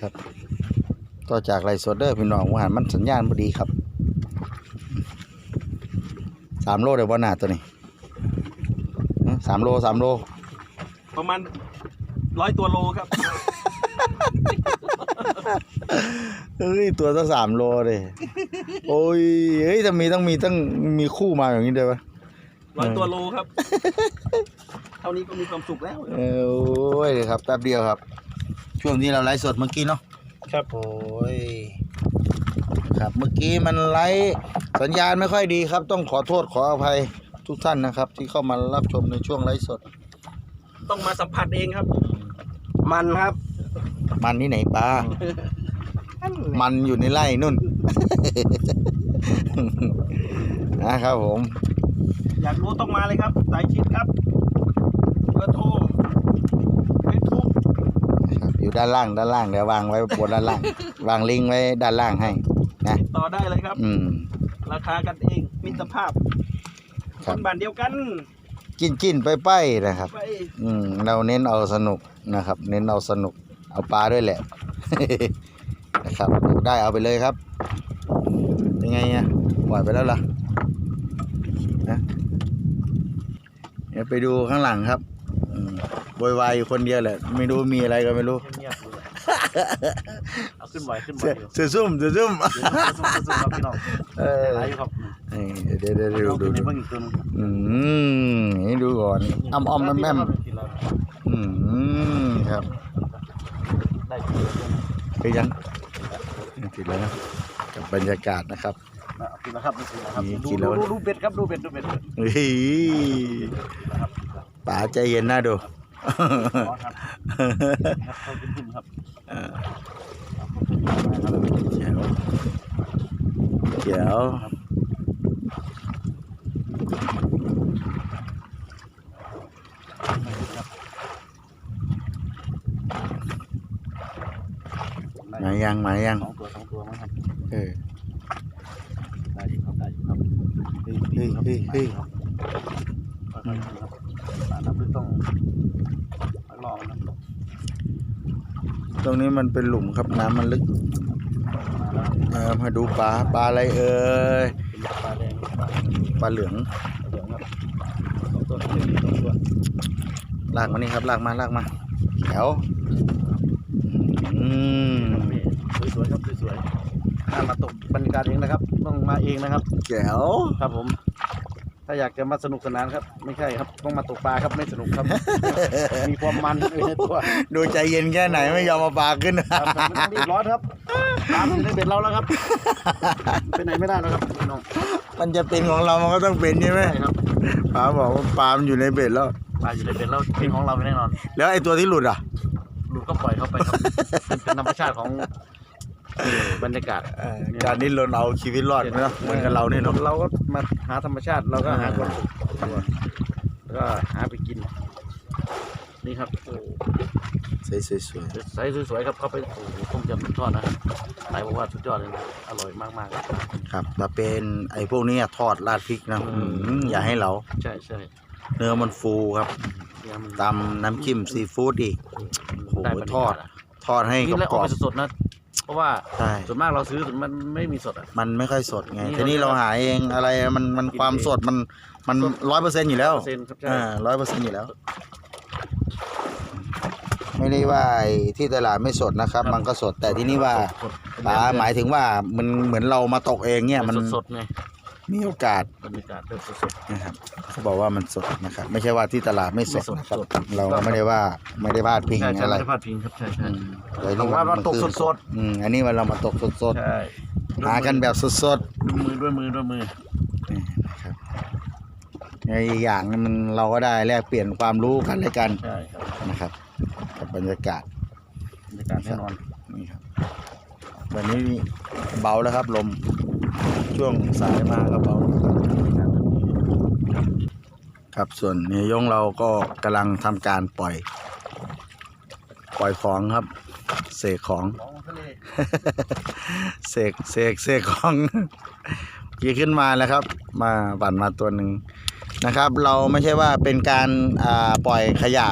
ครับ ต่อจากไรโซเดอร์พี่น้องว่าหันมันสัญญาณพอดีครับสามโลเดี๋ยววันหน้าตัวนี้ฮะสามโลสามโล ประมาณร้อยตัวโลครับ เฮ้ยตัวตั้งสามโลเลยโอ้ยเฮ้ยจะมีต้องมีต้องมีคู่มาอย่างนี้ด้วยปะร้อยตัวโลครับ เท่านี้ก็มีความสุขแล้ว เออโอ้ยเดี๋ยวครับแป๊บเดียวครับ ช่วงนี้เราไลฟ์สดเมื่อกี้เนาะครับโอ้ยครับเมื่อกี้มันไลฟ์สัญญาณไม่ค่อยดีครับ ต้องขอโทษขออภัยทุกท่านนะครับ ที่เข้ามารับชมในช่วงไลฟ์สด ต้องมาสัมผัสเองครับ มันครับ มันที่ไหนป้า มันอยู่ในไร่นุ่น นะครับผม อยากรู้ต้องมาเลยครับสายชิดครับเบอร์โทรเฟซบุ๊ก ครับ อยู่ด้านล่างด้านล่างเดี๋ยววางไว้บนด้านล่าง วางลิงก์ไว้ด้านล่างให้ นะต่อได้เลยครับ อืม ราคากันเองมิตรภาพคครับ นบ้านเดียวกันกินกินไปไปนะครับ ไปอืม เราเน้นเอาสนุกนะครับ เน้นเอาสนุก เอาปลาด้วยแหละ นะครับได้เอาไปเลยครับเป็นไงอะปล่อยไปแล้วล่ะนะเดี๋ยวไปดูข้างหลังครับอืม โวยวายอยู่คนเดียวแหละ ไม่รู้มีอะไรก็ไม่รู้ เงียบๆเลยเอาขึ้นไหวขึ้นไหวเสืออยู่เสือซุ่มเสือซุ่มเดี๋ยวสู้ๆสู้ๆครับพี่น้องเออหลายอยู่ครับนี่เดี๋ยวเดี๋ยวเดี๋ยวเอาดูขึ้นในดูเบื้องอีกตัวหนึงอืมนี่ดูก่อนอ้อมอ้อมแม่มแม่มกินแล้วอืมครับได้กินแล้วด้วยไปยังติดแล้วนะกับบรรยากาศนะครับ นะกินแล้วครับกินแล้วครับนี่ดูกินแล้ว ดูดูเป็ดครับดูเป็ดดูเป็ด เฮ้ยป๋าใจเย็นนะดูร้อนครับ ครับเข้าขึ้นๆครับเดี๋ยวเดี๋ยวมายังมายังสองตัวสองตัวมั้งครับเออได้อยู่ครับได้อยู่ครับเฮ้ยเฮ้ยเฮ้ยเฮ้ย ครับค่อยๆครับปลาน้ำลึกต้อง ลองนะตรงนี้มันเป็นหลุมครับน้ำมันลึกมาแล้วเออมาดูปลาปลาอะไรเอ่ยเป็นปลาแดงปลาปลาเหลืองเหลืองครับสองตัวหนึ่งสองตัวลากมานี่ครับลากมาลากมาแถวอืมสวยๆครับสวยๆถ้ามาตกบรรยากาศเองนะครับ ต้องมาเองนะครับแจ๋วครับผม ถ้าอยากจะมาสนุกสนานครับ ไม่ใช่ครับต้องมาตกปลาครับไม่สนุกครับ มีความมันอยู่ในตัวดูใจเย็นแค่ไหนไม่ยอมมาปลาขึ้น ครับไม่ต้องรีบร้อนครับปลามันอยู่ในเบ็ดเราแล้วครับไปไหนไม่ได้แล้วครับพี่น้องมันจะเป็นของเรามันก็ต้องเป็นใช่ไหมใช่ครับป๋าบอกว่าปลามันอยู่ในเบ็ดแล้ว ปลาอยู่ในเบ็ดเราเป็นของเราแน่นอนแล้วไอ้ตัวที่หลุดอะ หลุดก็ปล่อยเข้าไปครับเป็นเป็นธรรมชาติของเอ่อ บรรยากาศเอ่อการดิ้นรนเอาชีวิตรอดเนาะเหมือนกับเราเนี่ยเนาะเราก็มาหาธรรมชาติเราก็หาอ่าความสุขตัวแล้วก็หาไปกิน นี่ครับโอ้สวยสวยสวยใส่สวยๆครับเข้าไปโอ้โหต้มยำสุดยอดนะครับนายบอกว่าสุดยอดเลยนะอร่อยมากๆเลยครับมาเป็นไอ้พวกนี้ทอดราดพริกนะอืมอย่าให้เรา ใช่ใช่เนื้อมันฟูครับเนี่ยมันตำน้ำจิ้มซีฟู้ดอีกโอ้โหได้บรรยากาศทอดะทอดให้นี่แล้วกอรอกอบไปสดๆนะเพ ราะว่าๆใช่ส่วนมากเราซื้อมันไม่มีสดอะ มันไม่ค่อยสดไงนี่ทีนี้เราเราหาเองอะไรมันมันกินความเองสดมันมันร้อยเปอร์เซ็นต์อยู่แล้วเซนครับใช่อ่าร้อยเปอร์เซ็นต์อยู่แล้ว ไม่ได้ว่าไอ้ที่ตลาดไม่สดนะครับ มันก็สดแต่ที่นี่ว่าสดๆป๋าหมายถึงว่ามันเหมือนเรามาตกเองเนี่ยมันสดๆไง มีโอกาสบรรยากาศแบบสด นะครับเขาบอกว่ามันสดนะครับ ไม่ใช่ว่าที่ตลาดไม่สดไม่สดนะครับ สด เราไม่ได้ว่าไม่ได้พลาดๆพิงใช่ใช่อะไรไม่ได้พลาดพิงครับใช่ใช่ อืมแต่เรานี่ว่ามันเราตกคือสด อืมอันนี้มันเรามาตกสดใช่ๆหากันแบบสดด้วยมือด้วยมือด้วยมือๆนี่นะครับในอีกอย่างนึงมันเราก็ได้แลกเปลี่ยนความรู้กันและกันใช่ครับนะครับกับบรรยากาศ บรรยากาศแน่นอนนี่ครับวันนี้เบาแล้วครับลม ช่วงสายมาก็เบาครับส่วนเนยงเราก็กำลังทำการปล่อย ปล่อยของครับ เสกของเสกเสกเสกของกี่ขึ้นมาแล้วครับ มาปั่นมาตัวหนึ่งนะครับ เราไม่ใช่ว่าเป็นการปล่อยขยะ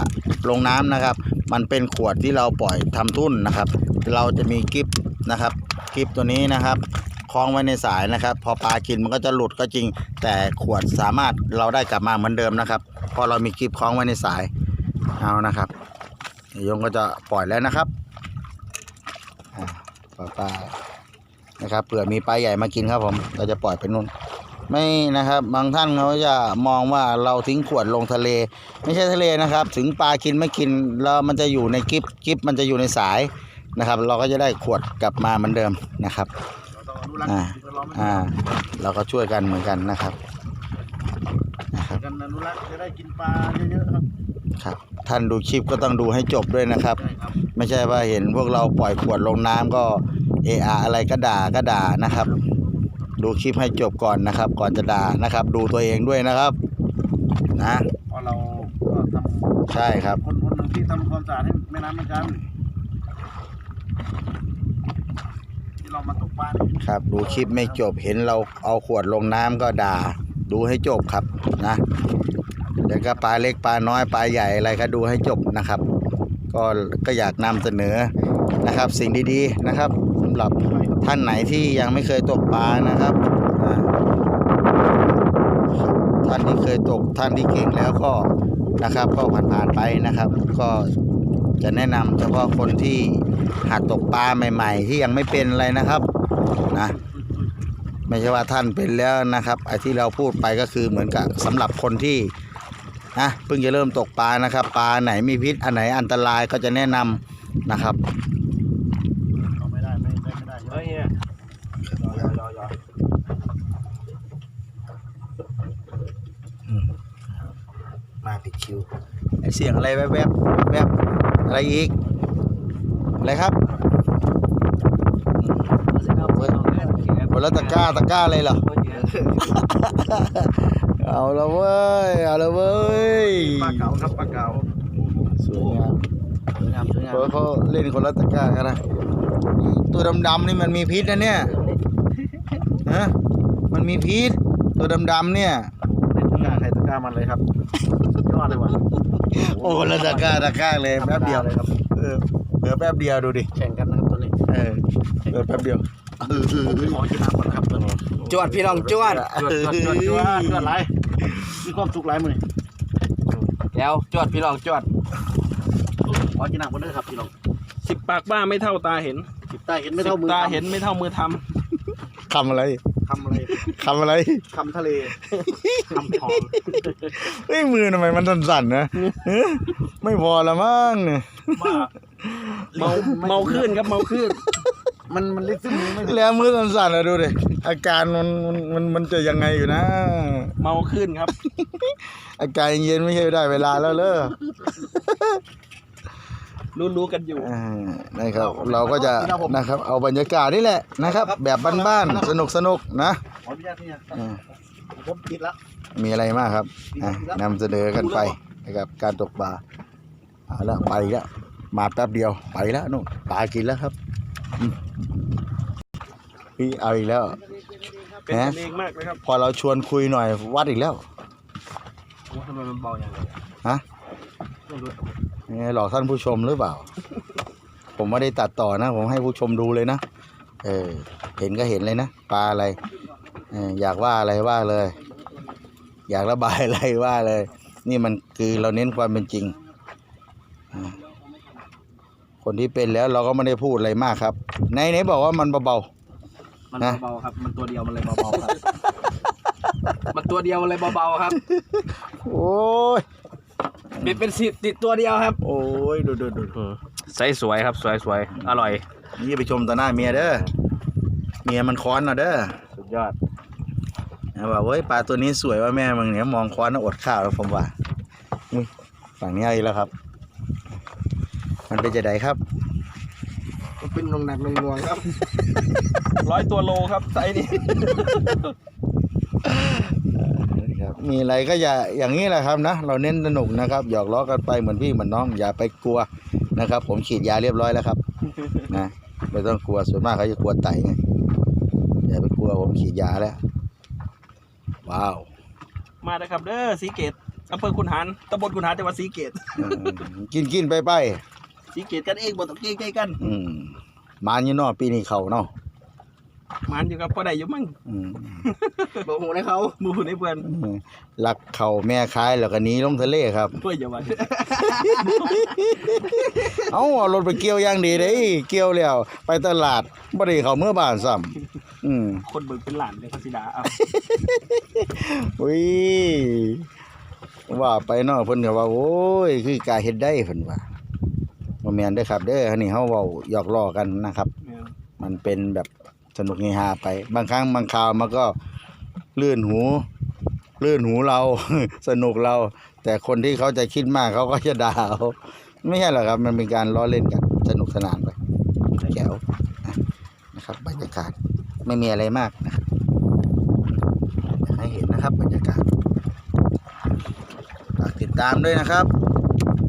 ลงน้ำนะครับ มันเป็นขวดที่เราปล่อยทำทุ่นนะครับ เราจะมีกิฟนะครับกิฟตัวนี้นะครับ คล้องไว้ในสายนะครับ พอปลากินมันก็จะหลุดก็จริง แต่ขวดสามารถเราได้กลับมาเหมือนเดิมนะครับพอเรามีกิฟคล้องไว้ในสายเอานะครับยงก็จะปล่อยแล้วนะครับปล่อยปลานะครับเผื่อมีปลาใหญ่มากินครับผมเราจะปล่อยไปนู่นไม่นะครับบางท่านเขาจะมองว่าเราทิ้งขวดลงทะเล ไม่ใช่ทะเลนะครับ ถึงปลากินไม่กินแล้วมันจะอยู่ในกิฟกิฟมันจะอยู่ในสายนะครับ เราก็จะได้ขวดกลับมาเหมือนเดิมนะครับ องอนุรักษ์อ่าสิ่งแวดล้อมอ่าเราก็ช่วยกันเหมือนกันนะครับนะครับกันอนุรักษ์จะได้กินปลาเยอะๆครับครับ ท่านดูคลิปก็ต้องดูให้จบด้วยนะครับใช่ครับไม่ใช่ว่าเห็นพวกเราปล่อยขวดลงน้ำก็เออาอะไรก็ด่าก็ด่านะครับ ดูคลิปให้จบก่อนนะครับ ก่อนจะด่านะครับ ดูตัวเองด้วยนะครับนะเพราะเราก็ทำใช่ครับ คนคนหนึ่งที่ทำความสะอาดให้แม่น้ำเหมือนกัน ที่เรามาตกปลาเนี่ยครับ ดูคลิปไม่จบเห็นเราเอาขวดลงน้ำก็ด่า ดูให้จบครับนะเดี๋ยวก็ปลาเล็กปลาน้อยปลาใหญ่อะไรก็ดูให้จบนะครับ ก็ก็อยากนำเสนอนะครับ สิ่งดีๆนะครับสำหรับท่านไหนที่ยังไม่เคยตกปลานะครับอ่าท่านที่เคยตกท่านที่เก่งแล้วก็นะครับ ก็ผ่านๆไปนะครับ ก็ จะแนะนำเฉพาะคนที่หัดตกปลาใหม่ ๆ ที่ยังไม่เป็นอะไรนะครับนะไม่ใช่ว่าท่านเป็นแล้วนะครับไอ้ที่เราพูดไปก็คือเหมือนกับสำหรับคนที่นะเพิ่งจะเริ่มตกปลานะครับ ปลาไหนมีพิษอันไหนอันตรายก็จะแนะนำนะครับ เอาไม่ได้ไม่ได้ไม่ได้ เฮ้ยเนี่ยยอยอยอยอ มาผิดคิวไอเสียงอะไรแวบๆแวบอะไรอีก อะไรครับคนละตะกร้าตะกร้าเลยเหรอ เอาละเว้ย เอาละเว้ยปลาเก๋าครับปลาเก๋าสวยงามสวยงามสวยงามเพราะเขาเล่นคนละตะกร้ากันนะนี่ตัวดำๆนี่มันมีพิษนะเนี่ยฮะมันมีพิษตัวดำๆเนี่ยเล่นตะ กร้าใครตะกร้ามันเลยครับยอดเลยว่ะโอ้คนละตะกร้าตะกร้าเลยแป๊บเดียวเลยครับเออเหลือแป๊บเดียวดูดิแข่งกันนะครับตัวนี้เออเหลือแป๊บเดียวเออขอกินน้ำก่อนนะครับตัวนี้จวดพี่น้องจวดจวดจวดจวดจวดจวดไรมีความสุขไรมือนี่แล้วจวดพี่น้องจวดขอกินน้ำก่อนเด้อครับพี่น้องสิบปากบ้าไม่เท่าตาเห็นจิบใต้เห็นไม่เท่ามือสิบตาทำเห็นไม่เท่ามือทคำอะไร คำอะไรคำอะไรคำทะเลคำทองเฮ้ยมือทำไมมันสั่นๆนะเอ๊ะไม่พอละมั้งเนี่ยำบ้าเมาเมาขึ้นครับเมาขึ้น มันมันลิซึมมือไม่ถึงแล้วมือสั่นๆนะดูดิอาการมันมันมันมันจะยังไงอยู่นะ เมาขึ้นครับ อาการเย็นไม่ใช่ได้เวลาแล้วเลอ รู้รู้กันอยู่ อ่านะครับ เราก็จะนะครับ เอาบรรยากาศนี่แหละนะครับ แบบบ้านๆสนุกสนุกๆนะขออนุญาตเนี่ยอ่าผมติดละ มีอะไรมากครับอะนำเสนอกันไปนะครับ การตกปลาเอาละไปอีกแล้วมาแป๊บเดียวไปแล้วนู่นปลากินแล้วครับอืมพี่เอาอีกแล้ว เป็นกันเองมากเลยครับพอเราชวนคุยหน่อยวัดอีกแล้ว โอ้ทำไมมันเบาอย่างไรฮะ ไม่รู้ นี่หลอกท่านผู้ชมหรือเปล่า ผมไม่ได้ตัดต่อนะ ผมให้ผู้ชมดูเลยนะ เออ เห็นก็เห็นเลยนะ ปลาอะไรเอออยากว่าอะไรว่าเลย อยากระบายอะไรว่าเลย นี่มันคือเราเน้นความเป็นจริงอ่าคนที่เป็นแล้วเราก็ไม่ได้พูดอะไรมากครับ ไหนไหนบอกว่ามันเบามันนะ เบาๆครับ มันตัวเดียวมันเลยเบาๆครับ มันตัวเดียวมันเลยเบาๆครับๆโอ้ย บิดเป็นสิบติดตัวเดียวครับ โอ้ยดูดูดูใสสวยครับสวยสวยอร่อย นี่ไปชมต่อหน้าเมียเด้อเมียมันค้อนนะเด้อสุดยอด นะว่าเว้ยปลาตัวนี้สวยว่าแม่มึงเนี่ยมองคว้านแล้วอดข้าวแล้วผมว่าอุ้ยฝั่งนี้เอาอีกแล้วครับ มันเป็นจะไดครับ เป็นลงหนักลงงวงครับ ร้อยตัวโลครับไซส์นี้ครับ มีอะไรก็อย่าอย่างนี้แหละครับนะ เราเน้นสนุกนะครับหยอกล้อกันไปเหมือนพี่เหมือนน้อง อย่าไปกลัวนะครับ ผมฉีดยาเรียบร้อยแล้วครับนะไม่ต้องกลัวส่วนมากเขาจะกลัวไตไงอย่าไปกลัวผมฉีดยาแล้วว้าวมาเลยครับเด้อสีเกตอำเภอคุนหารตำบลคุนหารจังหวัดสีเกตเออกินกินไปไปสีเกตกันเองบ่ต้องเกรงใจกัน อืมมานอยู่เนอปีนี้เขาเนาะ มันอยู่กับพ่อได้อยู่มั่งอืมบ่หูในเขาบ่หูในเพื่อนอืมรักเขาแม่คายแล้วก็หนี้ลงทะเลครับ เพื่ออย่าว่าเอาเอารถไปเกี่ยวอย่างดีเด้เกี่ยวแล้ว ไปตลาดบ่ได้เข้าเมื่อบ้านซ้ำอืมคนเบิ่งเป็นหลานเลยเขาสิดาเอาอุ้ยว่าไปเนาะเพิ่นก็ว่า โอ้ย คือกายเฮ็ดได้เพิ่นว่าบ่แม่นเด้อครับ เด้ออันนี้เฮาเว้าหยอกล้อกันนะครับ มันเป็นแบบ สนุกเฮฮาไป บางครั้งบางคราวมันก็ลื่นหูลื่นหูเราสนุกเรา แต่คนที่เขาจะคิดมากเขาก็จะด่าไม่ใช่หรอกครับ มันเป็นการล้อเล่นกันสนุกสนานไปแก้วนะครับบรรยากาศไม่มีอะไรมากนะครับอยากให้เห็นนะครับบรรยากาศฝากติดตามด้วยนะครับ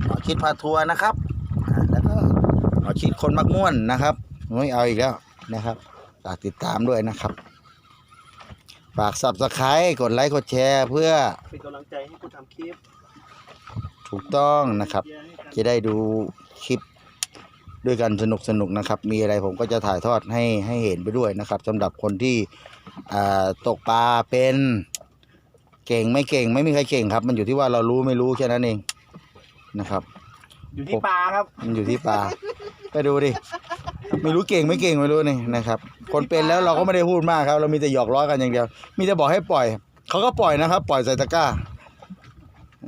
หมอคิดพาทัวร์นะครับแล้วก็หมอคิดคนมักม่วนนะครับไม่เอาอีกแล้วนะครับ ฝากติดตามด้วยนะครับ ฝากสับสไครต์กดไลค์กดแชร์เพื่อเป็นกำลังใจให้กูทำคลิปถูกต้องนะครับ จะได้ดูคลิปด้วยกันสนุกสนุกๆนะครับ มีอะไรผมก็จะถ่ายทอดให้ให้เห็นไปด้วยนะครับสำหรับคนที่อ่าตกปลาเป็นเก่งไม่เก่งไม่มีใครเก่งครับ มันอยู่ที่ว่าเรารู้ไม่รู้แค่นั้นเองนะครับ อยู่ที่ปลาครับ มันอยู่ที่ปลา ไปดูดิ ไม่รู้เก่งไม่เก่งไม่รู้นี่นะครับ คนเป็นแล้วเราก็ไม่ได้พูดมากครับ เรามีแต่หยอกล้อกันอย่างเดียว มีแต่บอกให้ปล่อย เขาก็ปล่อยนะครับ ปล่อยใส่ตะกร้า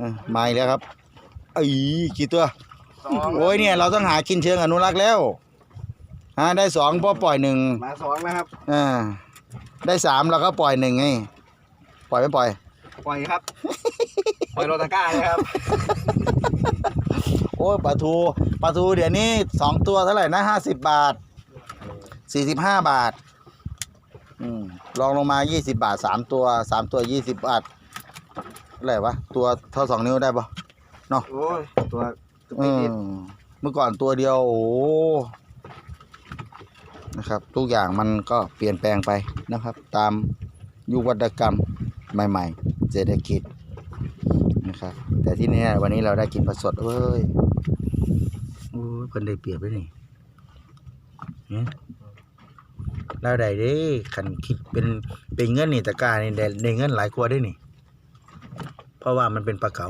อะมาอีกแล้วครับไอ้กี่ตัว สองโอ้ยเนี่ยเราต้องหากินเชิงอนุรักษ์แล้วฮะได้สองพอปล่อยหนึ่งมาสองนะครับ อ่าได้สามเราก็ปล่อยหนึ่งไงปล่อยไม่ปล่อย ปล่อยครับ ปล่อยโรตาก้าเลยครับ โอ้ยปลาทูปลาทูเดี๋ยวนี้สองตัวเท่าไหร่นะห้าสิบบาทสี่สิบห้าบาทอืมลองลงมายี่สิบาทสามตัวสามตัวยี่สิบบาทเท่าไหร่วะตัวเท่าสองนิ้วได้ปะโอ้ยตัวอืมเมื่อก่อนตัวเดียวโอ้โหนะครับ ทุกอย่างมันก็เปลี่ยนแปลงไปนะครับ ตามยุควัตกรรมใหม่ ๆ เศรษฐกิจนะครับ แต่ที่นี่วันนี้เราได้กินปลาสดเอ้ยโอ้ย เพิ่นได้เปรียบด้วยนี่เนี่ยเราได้เด้คันคิดเป็นเป็นเงินนี่ตะกร้านี่ได้ได้เงินหลายกว่าได้นี่ เพราะว่ามันเป็นปลาเก๋า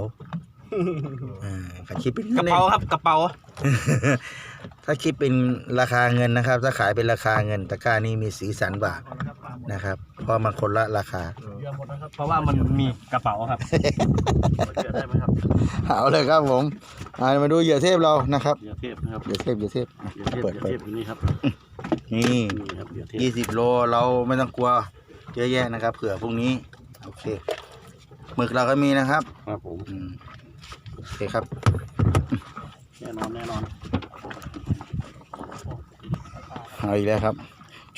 อ่าคันคิดเป็นกเงิระนเป๋านี่ครับกระเป๋า ถ้าคิดเป็นราคาเงินนะครับ ถ้าขายเป็นราคาเงินตะกร้านี่มีสีสันกว่านะครับ เพราะมันคนละราคา เพราะว่ามันมีกระเป๋าครับได้ไหมครับเอาเลยครับผมอ่ามาดูเหยื่อเทพเรานะครับเหยื่อเทพนะครับเหยื่อเทพเหยื่อเทพอะเหยื่อเทพเปิดเหยื่อเปิเทดพอยู่นี่ครับนี่นี่ครับเหยื่อเทพยี่สิบโลเราไม่ต้องกลัวเยอะแยะนะครับ เผื่อพรุ่งนี้โอเคหมึกเราก็มีนะครับครับผมอืมโอเคครับแน่นอนแน่นอนเอาอีกแล้วครับ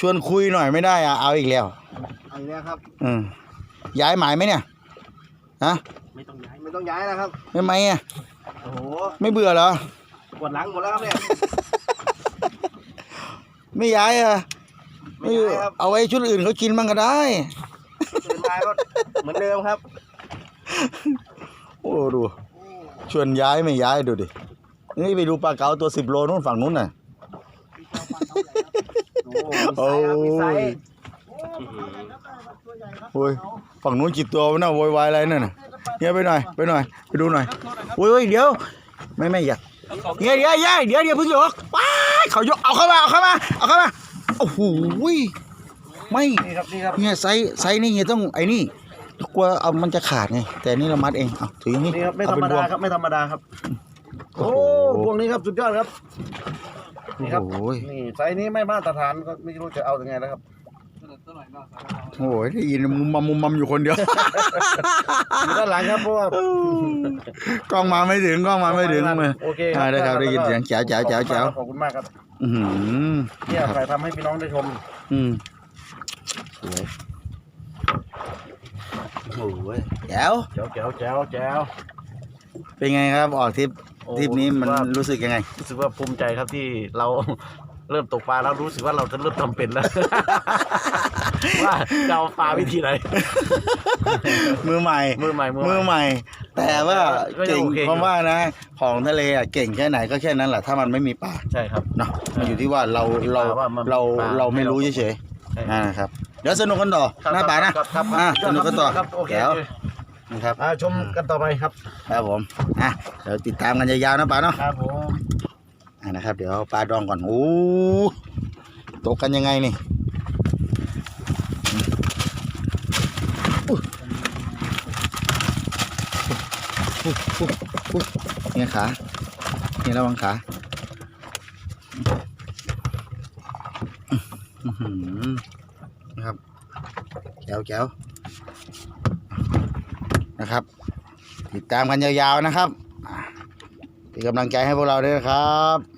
ชวนคุยหน่อยไม่ได้อะเอาอีกแล้วอันนี้ครับ อืม ย้ายหมายไหมเนี่ยฮะไม่ต้องย้ายไม่ต้องย้ายนะครับไม่ไหมอะโอ้โหไม่เบื่อเหรอปวดหลังหมดแล้วครับเนี่ยไม่ย้ายอะไม่ย้ายครับเอาไว้ชุดอื่นเขากินบ้างก็ได้ตื่นมาก็เหมือนเดิมครับโอ้ดูชวนย้ายไม่ย้ายดูดินี่ไปดูปลาเก๋าตัวสิบโลนู่นฝั่งนู้นน่ะโอ้โโอ้ยฝั่งนู้นกี่ตัววะน่ะโวยวายอะไรนั่นน่ะเฮียไปหน่อยไปหน่อยไปดูหน่อยโอ้ยโอ้ยเดี๋ยวไม่ไม่อย่าเฮียเดี๋ยวเฮียเดี๋ยวเดี๋ยวเพิ่งยกว้ายเขายกเอาเข้ามาเอาเข้ามาเอาเข้ามาโอ้โหไม่นี่ครับนี่ครับเฮียไซส์ไซส์นี่เฮียต้องไอ้นี่กลัวเอามันจะขาดไงแต่นี่เรามัดเองเอาถืออย่างนี้นี่ครับไม่เอธรรเป็มนดาพวงครับไม่ธรรมดาครับโอ้โอ้โหพวงนี้ครับสุดยอดครับนี่ครับโอ้ยนี่ไซส์นี้ไม่มาตรฐานก็ไม่รู้จะเอายังไงแล้วครับ โอ้ยได้ยินมุมมัมมุมมัมอยู่คนเดียว อยู่ด้านหลังครับเพราะว่ากล้องมาไม่ถึงกล้องมาไม่ถึงเลยโอเคอ่าได้ครับได้ยินเสียงแจ๋วแจ๋วแจ๋วแจ๋วขอบคุณมากครับ อือหือเนี่ยถ่ายทำให้พี่น้องได้ชม อืมสวยโอ้ยแจ๋วแจ๋วแจ๋วแจ๋วแจ๋วเป็นไงครับออกทริปโอ้ทริปนี้มันว่ารู้สึกยังไง รู้สึกว่าภูมิใจครับที่เราเริ่มตกปลาแล้วรู้สึกว่าเราจะเริ่มทำเป็นแล้ว ว่าจะเอาปลาวิธีไหน มือใหม่มือใหม่มือมือใหม่ใหม่ แต่ว่าก็ยังเก่งโอเคอยู่ เพราะว่านะ ของทะเลอะเก่งแค่ไหนก็แค่นั้นแหละถ้ามันไม่มีปลาใช่ครับ เนาะมันอยู่ที่ว่าเรามีเราปลาว่ามันมีเราปลา เราไม่ให้เรารู้เฉยใช่ๆนะครับเดี๋ยวสนุกกันต่อหน้าป่านะครับครับอะครับสนุกกันต่อครับโอเคเดี๋ยวนะครับอ่าชมกันต่อไปครับครับผมอะเดี๋ยวติดตามกันยาวๆนะป่าเนาะ ครับผมอะนะครับเดี๋ยวเอาปลาดองก่อนโอ้ตกกันยังไงนี่อุ๊ยอุ๊ยอุ๊ยอุ๊ย เนี่ยขาเนี่ยระวังขาอนะครับแก้วแก้วนะครับ ติดตามกันยาวๆนะครับเป็นกำลังใจให้พวกเราด้วยนะครับ